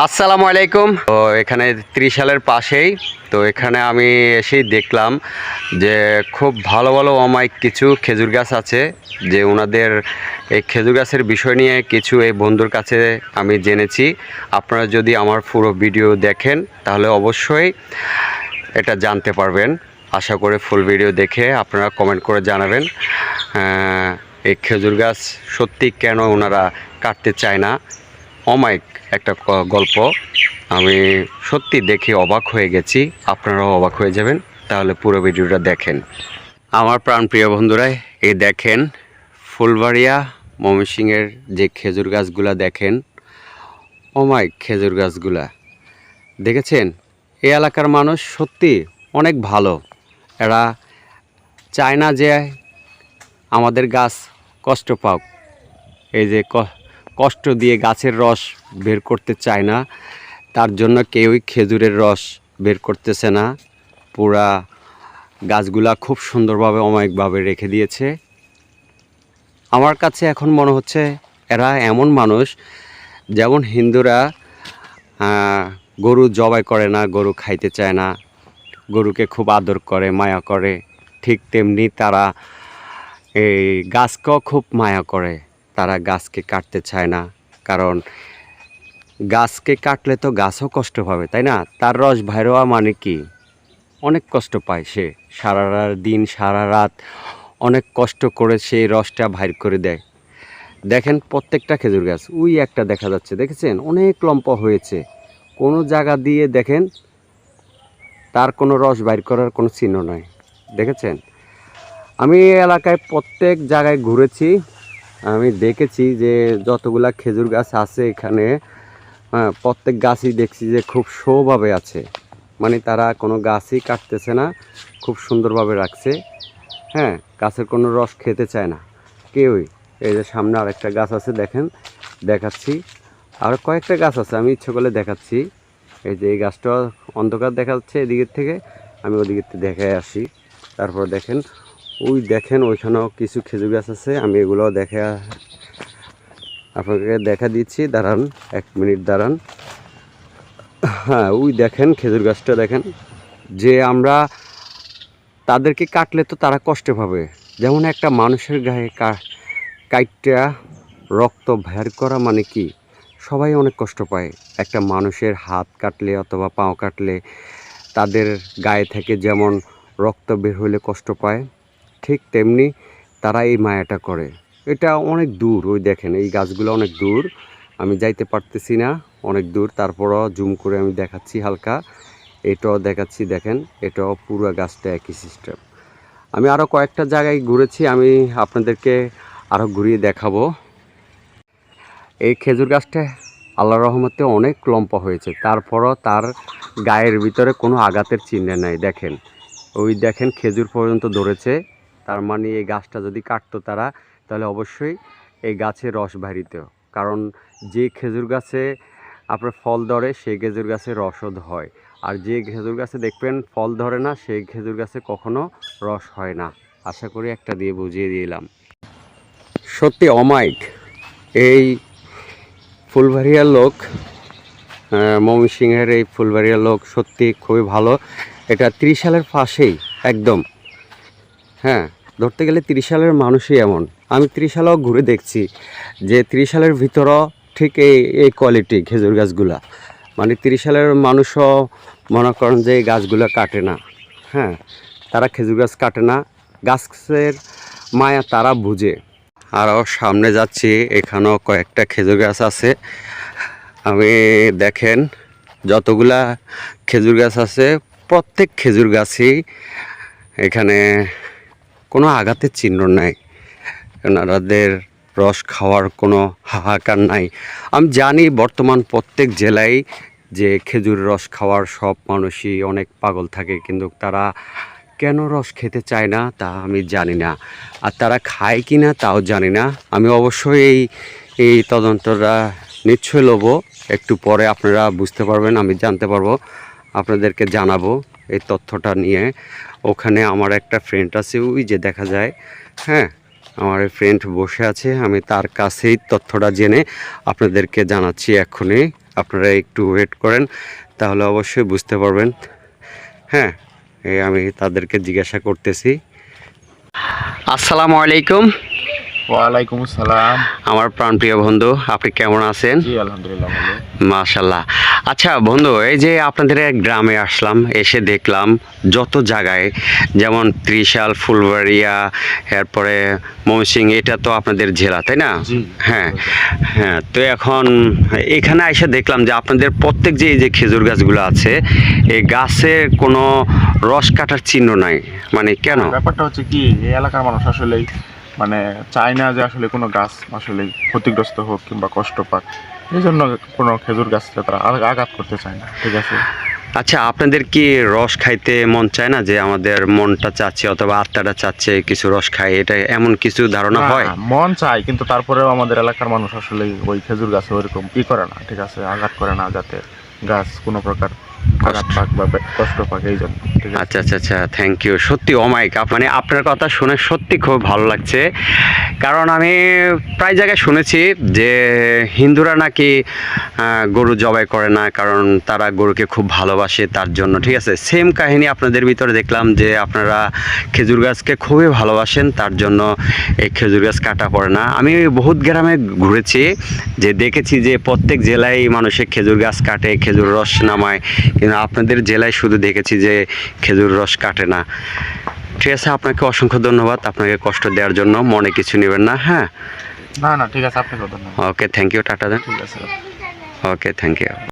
আসসালামু আলাইকুম। তো এখানে ত্রিশালের পাশেই, তো এখানে আমি এসেই দেখলাম যে খুব ভালো ভালো অমায়িক কিছু খেজুর গাছ আছে, যে ওনাদের এই খেজুর গাছের বিষয় নিয়ে কিছু এই বন্ধুর কাছে আমি জেনেছি। আপনারা যদি আমার পুরো ভিডিও দেখেন, তাহলে অবশ্যই এটা জানতে পারবেন। আশা করে ফুল ভিডিও দেখে আপনারা কমেন্ট করে জানাবেন এই খেজুর গাছ সত্যি কেন ওনারা কাটতে চায় না। অমায়িক একটা গল্প। আমি সত্যি দেখে অবাক হয়ে গেছি। আপনারাও অবাক হয়ে যাবেন। তাহলে পুরো ভিডিওটা দেখেন। আমার প্রাণপ্রিয় বন্ধুরা এই দেখেন ফুলবাড়িয়া ময়মনসিংহের যে খেজুর গাছগুলা দেখেন। অমায়িক খেজুর গাছগুলা। দেখেছেন? এই এলাকার মানুষ সত্যি অনেক ভালো। এরা চায় না যে আমাদের গাছ কষ্ট পাক। এই যে কষ্ট দিয়ে গাছের রস বের করতে চায় না। তার জন্য কেউই খেজুরের রস বের করতেছে না। পুরা গাছগুলা খুব সুন্দরভাবে, অমায়িকভাবে রেখে দিয়েছে। আমার কাছে এখন মনে হচ্ছে এরা এমন মানুষ যেমন হিন্দুরা গরু জবাই করে না, গরু খাইতে চায় না। গরুকে খুব আদর করে, মায়া করে। ঠিক তেমনি তারা এই গাছকেও খুব মায়া করে। তারা গাছকে কাটতে চায় না। কারণ গাছকে কাটলে তো গাছও কষ্ট পাবে, তাই না? তার রস ভাইরোয়া মানে কি? অনেক কষ্ট পায় সে। সারা দিন সারা রাত অনেক কষ্ট করে সেই রসটা বাইর করে দেয়। দেখেন প্রত্যেকটা খেজুর গাছ উই একটা দেখা যাচ্ছে, দেখেছেন? অনেক লম্পা হয়েছে। কোনো জায়গা দিয়ে দেখেন, তার কোনো রস বাইর করার কোনো চিহ্ন নয় দেখেছেন? আমি এলাকায় প্রত্যেক জায়গায় ঘুরেছি আমি দেখেছি যে যতগুলা খেজুর গাছ আছে এখানে হ্যাঁ প্রত্যেক গাছই দেখছি যে খুব শোভাবে আছে। মানে তারা কোনো গাছই কাটতেছে না, খুব সুন্দরভাবে রাখছে। হ্যাঁ গাছের কোনো রস খেতে চায় না। কেউই। এই যে সামনে আরেকটা গাছ আছে, দেখেন, দেখাচ্ছি। আর কয়েকটা গাছ আছে, আমি ইচ্ছে করলে দেখাচ্ছি। এই যে এই গাছটা অন্ধকার দেখা যাচ্ছে এদিকের থেকে, আমি ওদিকের থেকে দেখে আসি। তারপর দেখেন ওই দেখেন, ওইখানেও কিছু খেজুর গাছ আছে, আমি এগুলো দেখে, আপনাকে দেখা দিচ্ছি, দাঁড়ান, এক মিনিট দাঁড়ান। হ্যাঁ ওই দেখেন, খেজুর গাছটা দেখেন, যে আমরা তাদেরকে কাটলে তো তারা কষ্ট পাবে। যেমন একটা মানুষের গায়ে কাইটটা রক্ত বের করা মানে কি? সবাই অনেক কষ্ট পায়। একটা মানুষের হাত কাটলে অথবা পাও কাটলে তাদের গায়ে থেকে যেমন রক্ত বের হলে কষ্ট পায় ঠিক তেমনি তারা এই মায়াটা করে। এটা অনেক দূর, ওই দেখেন, এই গাছগুলো অনেক দূর। আমি যাইতে পারতেছি না, অনেক দূর। তারপরও জুম করে আমি দেখাচ্ছি হালকা। এটাও দেখাচ্ছি, দেখেন, এটাও পুরো গাছটা একই সিস্টেম আমি আরও কয়েকটা জায়গায় ঘুরেছি, আমি আপনাদেরকে আরও ঘুরিয়ে দেখাবো। এই খেজুর গাছটা আল্লাহ রহমতে অনেক লম্বা হয়েছে। তারপরও তার গায়ের ভিতরে কোনো আঘাতের চিহ্ন নাই, দেখেন। ওই দেখেন, খেজুর পর্যন্ত ধরেছে। তার মানে এই গাছটা যদি কাটতো তারা, তাহলে অবশ্যই এই গাছে রস বাড়িত কারণ যে খেজুর গাছে আপনার ফল ধরে, সেই খেজুর গাছে রসদ হয়। আর যে খেজুর গাছে দেখবেন ফল ধরে না, সেই খেজুর গাছে কখনো রস হয় না। আশা করি একটা দিয়ে বুঝিয়ে দিলাম। সত্যি অমায়িক। এই ফুলবাড়িয়ার লোক ময়মনসিংহের এই ফুলবাড়িয়ার লোক সত্যি খুবই ভালো। এটা ত্রিশ সালের পাশেই, একদম। হ্যাঁ ধরতে গেলে ত্রিশালের মানুষই এমন। আমি ত্রিশালও ঘুরে দেখছি যে ত্রিশালের ভিতরও ঠিক এই এই কোয়ালিটি খেজুর গাছগুলা। মানে ত্রিশালের মানুষও মনে করেন যে এই গাছগুলো কাটে না। হ্যাঁ তারা খেজুর গাছ কাটে না। গাছের মায়া তারা বুঝে। আরও সামনে যাচ্ছি, এখানেও কয়েকটা খেজুর গাছ আছে। আমি দেখেন, যতগুলা খেজুর গাছ আছে, প্রত্যেক খেজুর গাছই এখানে কোনো আঘাতের চিহ্ন নাই। এনাদের রস খাওয়ার কোনো হাহাকার নাই। আমি জানি বর্তমান প্রত্যেক জেলায় যে খেজুর রস খাওয়ার সব মানুষই অনেক পাগল থাকে, কিন্তু তারা কেন রস খেতে চায় না তা আমি জানি না। আর তারা খায় কি না তাও জানি না। আমি অবশ্যই এই এই তদন্তটা নিশ্চয় লব। একটু পরে আপনারা বুঝতে পারবেন, আমি জানতে পারব, আপনাদেরকে জানাব। এই তথ্যটা নিয়ে। ওখানে আমার একটা ফ্রেন্ড আছে ওই যে দেখা যায় হ্যাঁ? আমার ফ্রেন্ড বসে আছে আমি তার কাছেই তথ্যটা জেনে আপনাদেরকে জানাচ্ছি এখনই আপনারা একটু ওয়েট করেন তাহলে অবশ্যই বুঝতে পারবেন। হ্যাঁ এই আমি তাদেরকে জিজ্ঞাসা করতেছি। আসসালামু আলাইকুম। ওয়ালাইকুম আসসালাম। আমার প্রাণপ্রিয় বন্ধু আপনি কেমন আছেন? জি আলহামদুলিল্লাহ মাশাল্লাহ আচ্ছা বন্ধু এই যে আপনাদের এক গ্রামে আসলাম এসে দেখলাম যত জায়গায় যেমন ত্রিশাল ফুলবাড়িয়া এরপরে ময়মনসিং এটা তো আপনাদের জেলা তাই না? হ্যাঁ হ্যাঁ তো এখন এখানে এসে দেখলাম যে আপনাদের প্রত্যেক যে এই যে খেজুর গাছগুলো আছে এই গাছের কোনো রস কাটার চিহ্ন নাই মানে কেন? ব্যাপারটা হচ্ছে কি এই এলাকার মানুষ আসলেই মানে চায় না যে আসলে কোনো গাছ আসলে ক্ষতিগ্রস্ত হোক কিংবা কষ্ট পাক। এই জন্য কোনো খেজুর গাছকে তারা আঘা- আঘাত করতে চায় না ঠিক আছে? আচ্ছা আপনাদের কি রস খাইতে মন চায় না যে আমাদের মনটা চাচ্ছে অথবা আত্মাটা চাচ্ছে কিছু রস খায়? এটা এমন কিছু ধারণা হয়? মন চায় কিন্তু তারপরেও আমাদের এলাকার মানুষ আসলে ওই খেজুর গাছে ওইরকম ই করে না ঠিক আছে? আঘাত করে না যাতে গাছ কোনো প্রকার আঘাত পাক বা বে- কষ্ট পাক এই জন্য। ঠিক আছে? আচ্ছা আচ্ছা আচ্ছা থ্যাংক ইউ সত্যি অমায়িক মানে আপনার কথা শুনে সত্যি খুব ভালো লাগছে। কারণ আমি প্রায় জায়গায় শুনেছি যে হিন্দুরা নাকি গরু জবাই করে না কারণ তারা গরুকে খুব ভালোবাসে তার জন্য। ঠিক আছে? সেম কাহিনী আপনাদের ভিতরে দেখলাম যে আপনারা খেজুর গাছকে খুবই ভালোবাসেন তার জন্য এই খেজুর গাছ কাটা পড়ে না। আমি বহুত গ্রামে ঘুরেছি যে দেখেছি যে প্রত্যেক জেলায় মানুষে খেজুর গাছ কাটে খেজুর রস নামায়। কিন্তু আপনাদের জেলায় শুধু দেখেছি যে খেজুর রস কাটে না। ঠিক আছে আপনাকে অসংখ্য ধন্যবাদ আপনাকে কষ্ট দেওয়ার জন্য। মনে কিছু নেবেন না হ্যাঁ? না না ঠিক আছে আপনাকে ধন্যবাদ। ওকে থ্যাংক ইউ টাটা দেন। ঠিক আছে। ওকে থ্যাংক ইউ